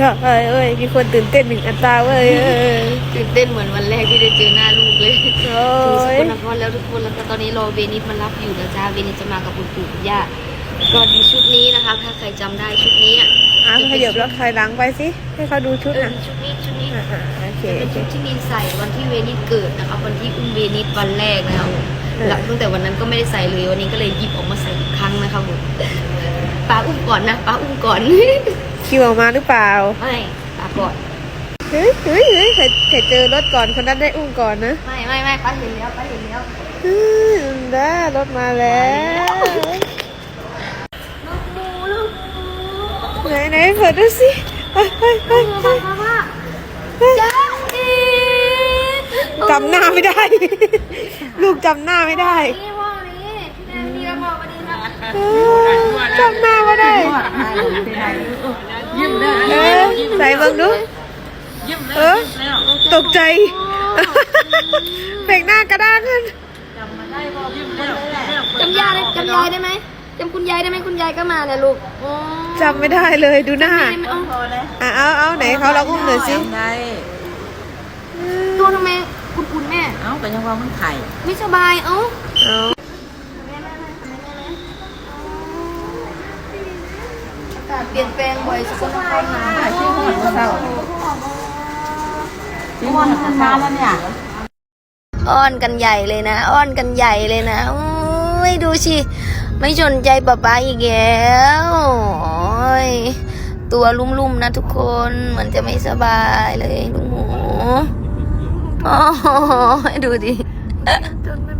ยอดเอ้ยมีคนตื่นเต้นหนึ่งอัตราเว้ยเออตื่นเต้นเหมือนวันแรกที่ได้เจอหน้าลูกเลยโอ้ถึงสยกลนครแล้วทุกคนแล้วก็ตอนนี้รอเวนิสมารับอยู่นะจ้าเวนิสจะมากับคุณปู่คุณย่าก็ดีชุดนี้นะคะ ถ้าใครจำได้ชุดนี้อะอะขยับแล้วใครล้างไปสิ ให้เขาดูชุดเอออะชุดนี้ชุดนี้อะอะโอเคจะเป็โอนเค ชุดที่นินใส่วันที่เวนิสเกิดนะคะวันที่อุ้มเวนิสวันแรกนะครับหลังตั้งแต่วันนั้นก็ไม่ได้ใส่เลยวันนี้ก็เลยหยิบออกมาใส่อีกครั้งนะคะผมป้าอุ้มก่อนนะป้าอุ้มก่อน คิวออกมาหรือเปล่า ไม่ป้าก่อนเฮ้ยเฮ้ยเฮ้ยใครใครเจอรถก่อนคนนั้นได้อุ้มก่อนนะ ไม่ไม่ไม่ป้าเห็นแล้วป้าเห็นแล้วอืมได้รถมาแล้วลูกหมูลูกหมูไหนไหนเปิดดูสิเฮ้ยเฮ้ยเฮ้ยป้าป้าป้าจ้าอีจำหน้าไม่ได้ ลูกจำหน้าไม่ได้ ใส่เบิ่งดูยิ้มเอแล้วอยิ้มแล้วตกใจเบรกหน้ากระด้างขึ้นยิ้มแล้วยิ้มแล้วจำยายได้จำยายได้ไหมจำคุณยายได้ไหมคุณยายก็มาเนี่ยลูกอ๋อจำไม่ได้เลยดูหน้าได้ไหมเอ้าอะเอาเอาไหนเขาเราอุ้มหน่อยสิจำได้ตัวทำไมคุณคุณแม่ เอ้าก็ยังว่ามันไข่ไม่สบายเอ้า เอาอากาศเปลี่ยนแปลงบ่อยสกลนครหนาวไข่ที่หอดเศร้าที่หอดนานแล้วเนี่ยอ้อนกันใหญ่เลยนะ อ้อนกันใหญ่เลยนะโอ้ยดูสิไม่สนใจป๊าป๊าอีกแล้วโอ้ยตัวลุ่มๆนะทุกคนเหมือนจะไม่สบายเลยลุงหมูโอ้ยดูดิจนไม่